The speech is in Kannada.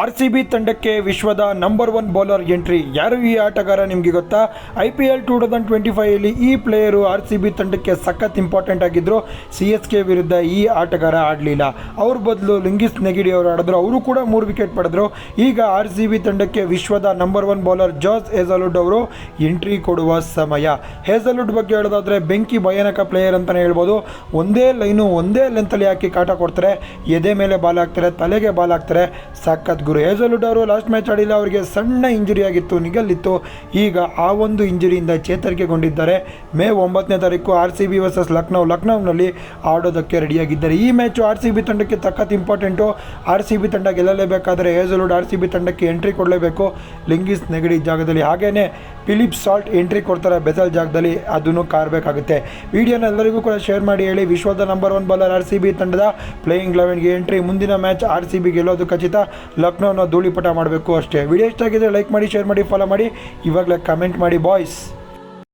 ಆರ್ ಸಿ ಬಿ ತಂಡಕ್ಕೆ ವಿಶ್ವದ ನಂಬರ್ ಒನ್ ಬೌಲರ್ ಎಂಟ್ರಿ. ಯಾರು ಈ ಆಟಗಾರ ನಿಮಗೆ ಗೊತ್ತಾ? I P L two thousand twenty ಫೈವಲ್ಲಿ ಈ ಪ್ಲೇಯರು ಆರ್ ಸಿ ಬಿ ತಂಡಕ್ಕೆ ಸಖತ್ ಇಂಪಾರ್ಟೆಂಟ್ ಆಗಿದ್ದರು ಸಿ ಎಸ್ ಕೆ ವಿರುದ್ಧ ಈ ಆಟಗಾರ ಆಡಲಿಲ್ಲ. ಅವ್ರ ಬದಲು ಲಿಂಗಿಸ್ ನೆಗಿಡಿ ಅವರು ಆಡಿದ್ರು. ಅವರು ಕೂಡ ಮೂರು ವಿಕೆಟ್ ಪಡೆದ್ರು. ಈಗ ಆರ್ ಸಿ ಬಿ ತಂಡಕ್ಕೆ ವಿಶ್ವದ number one bowler George Hazlewood ಅವರು ಎಂಟ್ರಿ ಕೊಡುವ ಸಮಯ. ಹೇಸಲ್ವುಡ್ ಬಗ್ಗೆ ಹೇಳೋದಾದ್ರೆ ಬೆಂಕಿ ಭಯಾನಕ ಪ್ಲೇಯರ್ ಅಂತಲೇ ಹೇಳ್ಬೋದು. ಒಂದೇ ಲೈನು, ಒಂದೇ ಲೆಂತಲ್ಲಿ ಹಾಕಿ ಕಾಟ ಕೊಡ್ತಾರೆ. ಎದೆ ಮೇಲೆ ಬಾಲ್ ಹಾಕ್ತಾರೆ, ತಲೆಗೆ ಬಾಲ್ ಹಾಕ್ತಾರೆ. ಸಖತ್ ಗುರು ಹೇಸಲ್ವುಡ್ ಅವರು ಲಾಸ್ಟ್ ಮ್ಯಾಚ್ ಆಡಿಲ್ಲ, ಅವರಿಗೆ ಸಣ್ಣ ಇಂಜುರಿ ಆಗಿತ್ತು, ನಿಗಲ್ಲಿತ್ತು. ಈಗ ಆ ಒಂದು ಇಂಜುರಿಯಿಂದ ಚೇತರಿಕೆಗೊಂಡಿದ್ದಾರೆ. ಮೇ ಒಂಬತ್ತನೇ ತಾರೀಕು R C B versus Lucknow. ಲಕ್ನೌನಲ್ಲಿ ಆಡೋದಕ್ಕೆ ರೆಡಿಯಾಗಿದ್ದಾರೆ ಈ ಮ್ಯಾಚು ಆರ್ ಸಿ ಬಿ ತಂಡಕ್ಕೆ ತಕ್ಕತ್ ಇಂಪಾರ್ಟೆಂಟು ಆರ್ ಸಿ ಬಿ ತಂಡ ಗೆಲ್ಲಲೇಬೇಕಾದರೆ ಹೇಸಲ್ವುಡ್ ಆರ್ ಸಿ ಬಿ ತಂಡಕ್ಕೆ ಎಂಟ್ರಿ ಕೊಡಲೇಬೇಕು. ಲಿಂಗಿಸ್ ನೆಗಡಿ ಜಾಗದಲ್ಲಿ. ಹಾಗೇನೇ ಫಿಲಿಪ್ ಸಾಲ್ಟ್ ಎಂಟ್ರಿ ಕೊಡ್ತಾರೆ. ಬೆಸಲ್ ಜಾಗದಲ್ಲಿ ಅದನ್ನು ಕಾರಬೇಕಾಗುತ್ತೆ. ವಿಡಿಯೋನ ಎಲ್ಲರಿಗೂ ಕೂಡ ಶೇರ್ ಮಾಡಿ ಹೇಳಿ. ವಿಶ್ವದ number one bowler R C B ತಂಡದ ಪ್ಲೇಯಿಂಗ್ ಲೆವೆನ್ಗೆ ಎಂಟ್ರಿ ಮುಂದಿನ ಮ್ಯಾಚ್ ಆರ್ ಸಿ ಬಿ ಗೆಲ್ಲೋದು ಖಚಿತ. ಲಕ್ನೋನ ಧೂಳಿಪಟ ಮಾಡಬೇಕು ಅಷ್ಟೇ. ವಿಡಿಯೋ ಇಷ್ಟ ಆಗಿದ್ರೆ ಲೈಕ್ ಮಾಡಿ ಶೇರ್ ಮಾಡಿ ಫಾಲೋ ಮಾಡಿ. ಇವಾಗಲೇ ಕಮೆಂಟ್ ಮಾಡಿ ಬಾಯ್ಸ್